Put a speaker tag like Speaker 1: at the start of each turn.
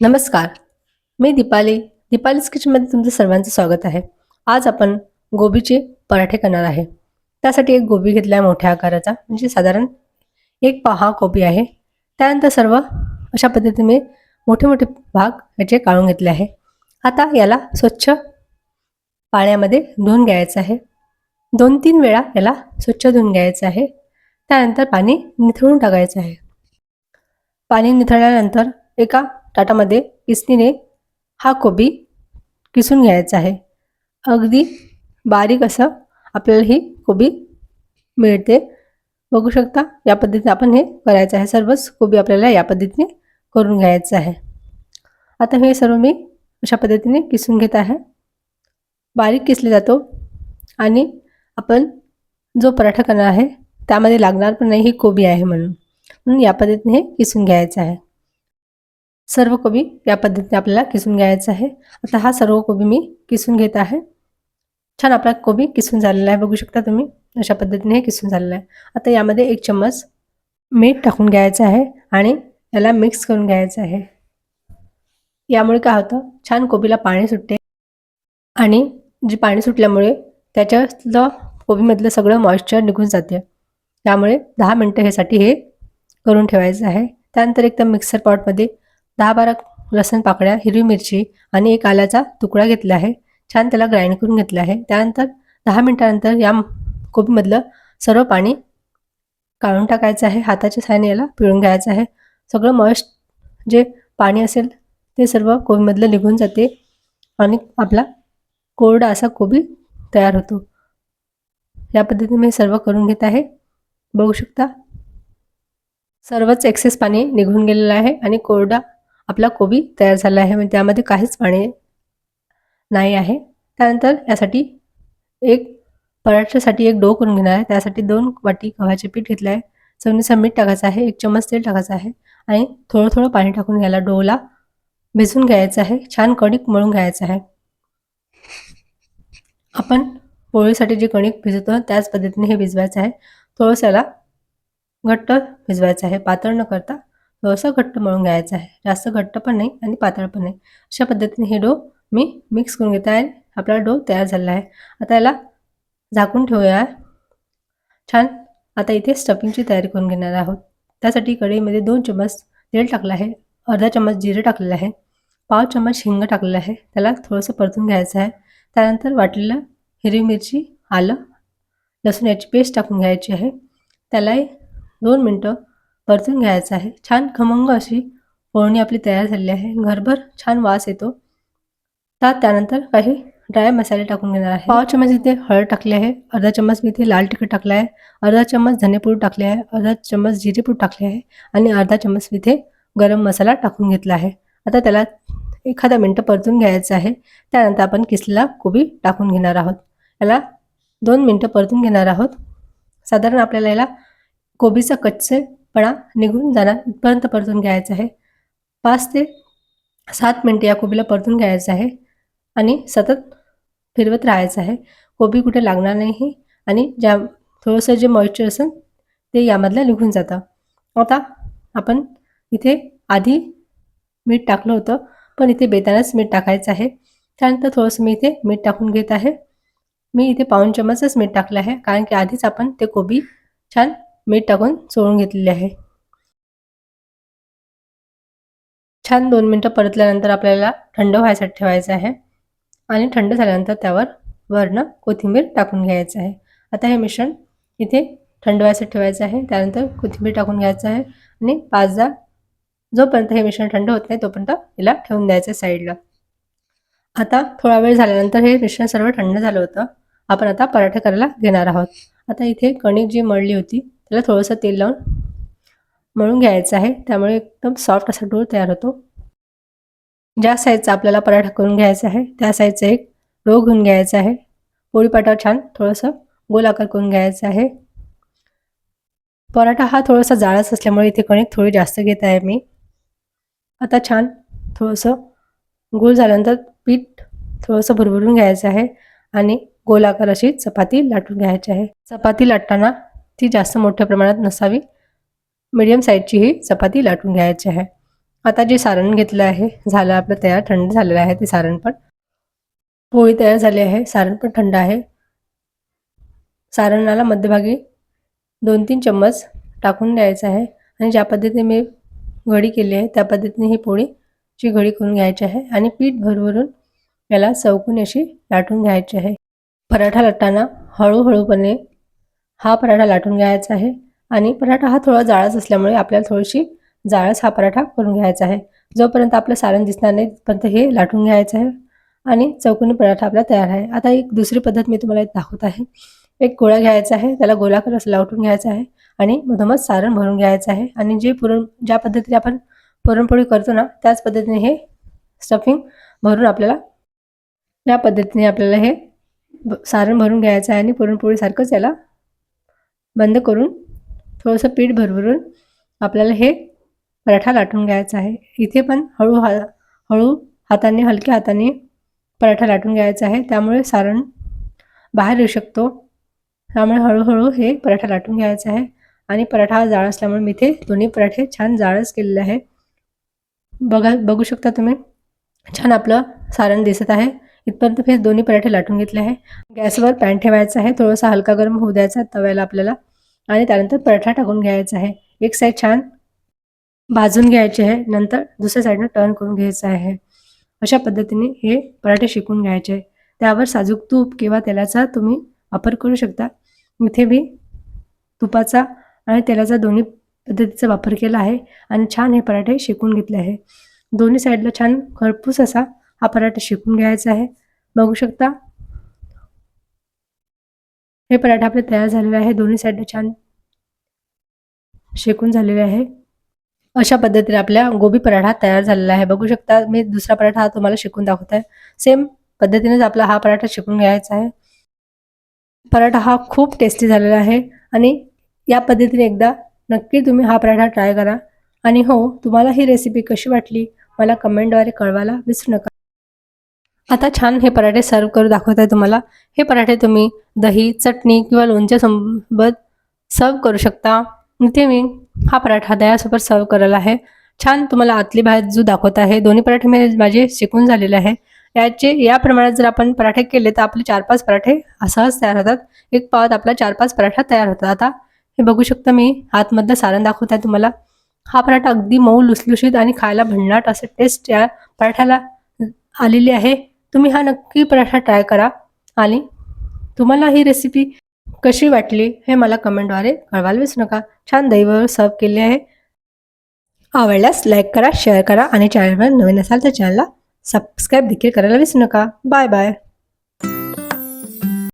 Speaker 1: नमस्कार मी दीपाली. दीपालीज किचनमध्ये तुमचं सर्वांचं स्वागत आहे. आज आपण गोबीचे पराठे करणार आहे. त्यासाठी एक गोबी घेतला आहे मोठ्या आकाराचा म्हणजे साधारण एक पहा कोबी आहे. त्यानंतर सर्व अशा पद्धतीने मोठे मोठे भाग याचे काढून घेतले आहे. आता याला स्वच्छ पाण्यामध्ये धुवून घ्यायचं आहे. दोन तीन वेळा याला स्वच्छ धुवून घ्यायचं आहे. त्यानंतर पाणी निथळून टाकायचं आहे. पाणी निथळल्यानंतर एका ताटामध्ये किसणीने हा कोबी किसून घ्यायचा आहे. अगदी बारीक असं आपल्याला ही कोबी मिळते. बघू शकता या पद्धतीने आपण हे करायचं आहे. सर्वच कोबी आपल्याला या पद्धतीने करून घ्यायचं आहे. आता हे सर्व मी अशा पद्धतीने किसून घेत आहे. बारीक किसले जातो आणि आपण जो पराठा करणार आहे त्यामध्ये लागणार पण नाही ही कोबी आहे म्हणून. म्हणून या पद्धतीने हे किसून घ्यायचं आहे. सर्व कोबी या पद्धतीने आपल्याला किसून घ्यायचं आहे. आता हा सर्व कोबी मी किसून घेत आहे. छान आपला कोबी किसून झालेला आहे. बघू शकता तुम्ही अशा पद्धतीने हे किसून झालेलं आहे. आता यामध्ये एक चम्मच मीठ टाकून घ्यायचं आहे आणि याला मिक्स करून घ्यायचं आहे. यामुळे काय होतं छान कोबीला पाणी सुटते आणि जे पाणी सुटल्यामुळे त्याच्यातलं कोबीमधलं सगळं मॉइश्चर निघून जाते. त्यामुळे दहा मिनटं ह्यासाठी हे करून ठेवायचं आहे. त्यानंतर एकदम मिक्सर पॉटमध्ये दहा बारा लसण पाकळ्या हिरवी मिरची आणि एक आल्याचा तुकडा घेतला आहे. छान त्याला ग्राइंड करून घेतला आहे. त्यानंतर दहा मिनटानंतर या कोबीमधलं सर्व पाणी काढून टाकायचं आहे. हाताच्या साहाय्याने याला पिळून घ्यायचं आहे. सगळं मॉइस्ट जे पाणी असेल ते सर्व कोबीमधलं निघून जाते आणि आपला कोरडा असा कोबी तयार होतो. या पद्धतीने मी सर्व करून घेत आहे. बघू शकता. सर्वच एक्सेस पाणी निघून गेलेलं आहे आणि कोरडा आपला कोबी तयार झाला आहे. म्हणजे त्यामध्ये काहीच पाणी नाही आहे. त्यानंतर यासाठी एक पराठ्यासाठी एक डो करून घेणार आहे. त्यासाठी दोन वाटी गव्हाचे पीठ घेतलं आहे चवणीचा मीठ टाकायचं आहे. एक चम्मच तेल टाकायचं आहे. आणि थोडं थोडं पाणी टाकून घ्यायला डोला भिजून घ्यायचं आहे. छान कणिक मळून घ्यायचं आहे. आपण पोळीसाठी जे कणिक भिजवतो त्याच पद्धतीने हे भिजवायचं आहे. थोडंसं याला घट्ट भिजवायचं आहे. पातळ न करता थोडंसं घट्ट मळून घ्यायचं आहे. जास्त घट्ट पण नाही आणि पातळ पण नाही. अशा पद्धतीने हे डो मी मिक्स करून घेत आहे. आपला डो तयार झाला आहे. आता याला झाकून ठेवूया. छान. आता इथे स्टफिंगची तयारी करून घेणार आहोत. त्यासाठी कढईमध्ये दोन चम्मच तेल टाकलं आहे. अर्धा चम्मच जिरे टाकलेलं आहे. पाव चम्मच हिंग टाकलेलं आहे. त्याला थोडंसं परतून घ्यायचं आहे. त्यानंतर वाटलेलं हिरवी मिरची आलं लसूण याची पेस्ट टाकून घ्यायची आहे. त्यालाही दोन मिनटं परतून घ्यायचं आहे. छान खमंग अशी फोडणी आपली तयार झालेली आहे. घरभर छान वास येतो. त्यात त्यानंतर काही ड्राय मसाले टाकून घेणार आहे. पाव चम्मच इथे हळद टाकली आहे. अर्धा चम्मच मी इथे लाल तिखट टाकला आहे. अर्धा चम्मच धनेपूड टाकले आहे. अर्धा चम्मच जिरेपूड टाकले आहे. आणि अर्धा चम्मच इथे गरम मसाला टाकून घेतला आहे. आता त्याला एखादा मिनटं परतून घ्यायचं आहे. त्यानंतर आपण किसलेला कोबी टाकून घेणार आहोत. याला दोन मिनटं परतून घेणार आहोत. साधारण आपल्याला याला कोबीचं पणा निघून जाणार इथपर्यंत परतून घ्यायचं आहे. पाच ते सात मिनटं या कोबीला परतून घ्यायचं आहे आणि सतत फिरवत राहायचं आहे. कोबी कुठे लागणार नाही आणि ज्या थोडंसं जे मॉइश्चर असेल ते यामधलं निघून जातं. आता आपण इथे आधी मीठ टाकलं होतं पण इथे बेदानाच मीठ टाकायचं आहे. त्यानंतर थोडंसं मी इथे मीठ टाकून घेत आहे. मी इथे पाऊन चमचच मीठ टाकलं आहे कारण की आधीच आपण ते कोबी छान मीठ टाकून चोळून घेतलेले आहे. छान दोन मिनटं परतल्यानंतर आपल्याला थंड व्हायसाठी ठेवायचं आहे आणि थंड झाल्यानंतर त्यावर वरनं कोथिंबीर टाकून घ्यायचं आहे. आता हे मिश्रण इथे थंड व्हायसाठी ठेवायचं आहे. त्यानंतर कोथिंबीर टाकून घ्यायचं आहे आणि पाच दहा जोपर्यंत हे मिश्रण थंड होत नाही तोपर्यंत याला ठेवून द्यायचं साईडला. आता थोडा वेळ झाल्यानंतर हे मिश्रण सर्व थंड झालं होतं. आपण आता पराठे करायला घेणार आहोत. आता इथे कणिक जी मळली होती त्याला थोडंसं तेल लावून मळून घ्यायचं आहे. त्यामुळे एकदम सॉफ्ट असा डोळ तयार होतो. ज्या साईजचा आपल्याला पराठा करून घ्यायचा आहे त्या साईजचा एक डो घेऊन घ्यायचा आहे. पोळीपाटावर छान थोडंसं गोल आकार करून घ्यायचं आहे. पराठा हा थोडासा जाळाच असल्यामुळे इथे कणिक थोडी जास्त घेत आहे मी. आता छान थोडंसं गोल झाल्यानंतर पीठ थोडंसं भरभरून घ्यायचं आहे आणि गोलाकार अशी चपाती लाटून घ्यायची आहे. चपाती लाटताना ती जास्त मोठ्या प्रमाणात नसावी. मीडियम साईजची ही चपाती लाटून घ्यायची आहे. आता जे सारण घेतलं आहे झालं आपलं तयार थंड झालेलं आहे ते सारण पण. पोळी तयार झाली आहे सारण पण थंड आहे. सारणाला मध्यभागी दोन तीन चम्मच टाकून द्यायचं आहे आणि ज्या पद्धतीने मी घडी केली आहे त्या पद्धतीने ही पोळीची घडी करून घ्यायची आहे आणि पीठ भरभरून याला चौकून अशी लाटून घ्यायची आहे. पराठा लाटताना हळूहळूपणे हा पराठा लाटून घ्यायचा आहे. आणि पराठा हा थोडा जाळच असल्यामुळे आपल्याला थोडीशी जाळच हा पराठा करून घ्यायचा आहे. जोपर्यंत आपलं सारण दिसणार नाही तिथपर्यंत हे लाटून घ्यायचं आहे. आणि चौकोनी पराठा आपला तयार आहे. आता एक दुसरी पद्धत मी तुम्हाला दाखवत आहे. एक गोळा घ्यायचा आहे. त्याला गोलाकार असं लावटून घ्यायचा आहे. आणि मधोमध सारण भरून घ्यायचं आहे. आणि जे पुरण ज्या पद्धतीने आपण पुरणपोळी करतो ना त्याच पद्धतीने हे स्टफिंग भरून आपल्याला या पद्धतीने आपल्याला हे सारण भरून घ्यायचं आहे. आणि पुरणपोळीसारखंच याला बंद करून थोडंसं पीठ भरभरून आपल्याला हे पराठा लाटून घ्यायचा आहे. इथे पण हळू हा हळू हाताने हलक्या हाताने पराठा लाटून घ्यायचा आहे. त्यामुळे सारण बाहेर येऊ शकतो. त्यामुळे हळूहळू हे पराठा लाटून घ्यायचा आहे. आणि पराठा हा जाळ असल्यामुळे मी इथे दोन्ही पराठे छान जाळच केलेले आहे. बघा बघू शकता तुम्ही. छान आपलं सारण दिसत आहे. इथपर्यंत हे दोन्ही पराठे लाटून घेतले आहे. गॅसवर पॅन ठेवायचा आहे. थोडासा हलका गरम होऊ द्यायचा तव्याला आपल्याला. आणि त्यानंतर पराठा टाकून घ्यायचा आहे. एक साईड छान भाजून घ्यायचे आहे. नंतर दुसऱ्या साईडनं टर्न करून घ्यायचं आहे. अशा पद्धतीने हे पराठे शिकून घ्यायचे त्यावर साजूक तूप किंवा तेलाचा तुम्ही वापर करू शकता. इथे मी तुपाचा आणि तेलाचा दोन्ही पद्धतीचा वापर केला आहे. आणि छान हे पराठे शिकून घेतले आहे. दोन्ही साईडला छान खरपूस असा हा पराठा शिकून घ्यायचा आहे. बघू शकता. हे पराठा आपले तयार झालेले आहे. दोन्ही साईडला छान शेकून झालेले आहे. अशा पद्धतीने आपल्या गोबी पराठा तयार झालेला आहे. बघू शकता मी दुसरा पराठा हा तुम्हाला शिकून दाखवत. आहे सेम पद्धतीनेच आपला हा पराठा शिकून घ्यायचा आहे. पराठा हा खूप टेस्टी झालेला आहे आणि या पद्धतीने एकदा नक्की तुम्ही हा पराठा ट्राय करा. आणि हो तुम्हाला ही रेसिपी कशी वाटली मला कमेंटद्वारे कळवायला विसरू नका. आता छान हे पराठे सर्व करू दाखवत आहे तुम्हाला. हे पराठे तुम्ही दही चटणी किंवा लोणच्या सोबत सर्व करू शकता. इथे मी हा पराठा दह्यासोबत सर्व करायला आहे. छान तुम्हाला आतली बाजू दाखवत आहे. दोन्ही पराठे मी माझे शिकून झालेले आहे. याचे या प्रमाणात जर आपण पराठे केले तर आपले चार पाच पराठे सहज तयार होतात. एक पावात आपला चार पाच पराठा तयार होतात. आता हे बघू शकता मी आतमधलं सारण दाखवत आहे तुम्हाला. हा पराठा अगदी मऊ लुसलुशीत आणि खायला भन्नाट असं टेस्ट या पराठ्याला आलेली आहे. तुम्ही हा नक्की पराठा ट्राय करा. आणि तुम्हाला ही रेसिपी कशी वाटली हे मला कमेंटद्वारे कळवायला विसरू नका. छान दहीवर सर्व केले आहे. आवडल्यास लाईक करा शेअर करा आणि चॅनलवर नवीन असाल तर चॅनलला सबस्क्राईब देखील करायला विसरू नका. Bye bye